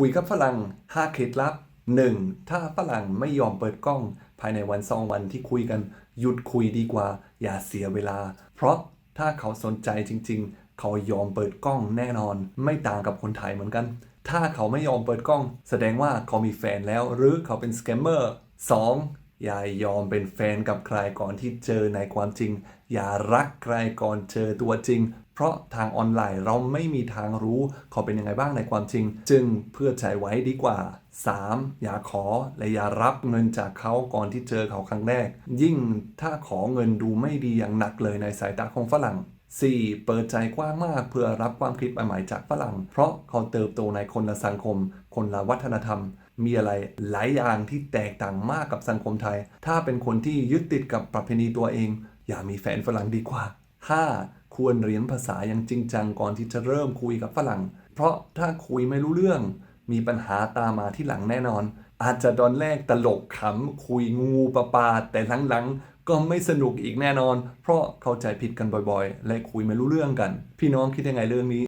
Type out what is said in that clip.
คุยกับฝรั่ง5เคล็ดลับ 1. ถ้าฝรั่งไม่ยอมเปิดกล้อง ภายในวันสองวันที่คุยกัน หยุดคุยดีกว่า อย่าเสียเวลา เพราะถ้าเขาสนใจจริง ๆ เขายอมเปิดกล้องแน่นอน ไม่ต่างกับคนไทยเหมือนกัน ถ้าเขาไม่ยอมเปิดกล้อง แสดงว่าเขามีแฟนแล้ว หรือเขาเป็นสแกมเมอร์ 2. อย่ายอมเป็นแฟนกับใครก่อนที่เจอในความจริง อย่ารักใครก่อนเจอตัวจริง เพราะทางออนไลน์เราไม่มีทางรู้เขาเป็นยังไงบ้างในความจริง จึงเพื่อใจไว้ดีกว่า 3. อย่าขอและอย่ารับเงินจากเขาก่อนที่เจอเขาครั้งแรก ยิ่งถ้าขอเงินดูไม่ดีอย่างหนักเลยในสายตาของฝรั่ง 4. เปิดใจกว้างมากเพื่อรับความคิดใหม่ๆจากฝรั่ง เพราะเขาเติบโตในคนละสังคม คนละวัฒนธรรม มีอะไรหลายอย่างที่แตกต่างมากกับสังคมไทย ถ้าเป็นคนที่ยึดติดกับประเพณีตัวเอง อย่ามีแฟนฝรั่งดีกว่า 5. ควรเรียนภาษาอย่างจริงจังก่อนที่จะเริ่มคุยกับฝรั่ง เพราะถ้าคุยไม่รู้เรื่อง มีปัญหาตามมาที่หลังแน่นอน อาจจะตอนแรกตลกขำคุยงูปลาปาแต่หลังๆ ก็ไม่สนุกอีกแน่นอน เพราะเข้าใจผิดกันบ่อยๆ และคุยไม่รู้เรื่องกัน พี่น้องคิดยังไงเรื่องนี้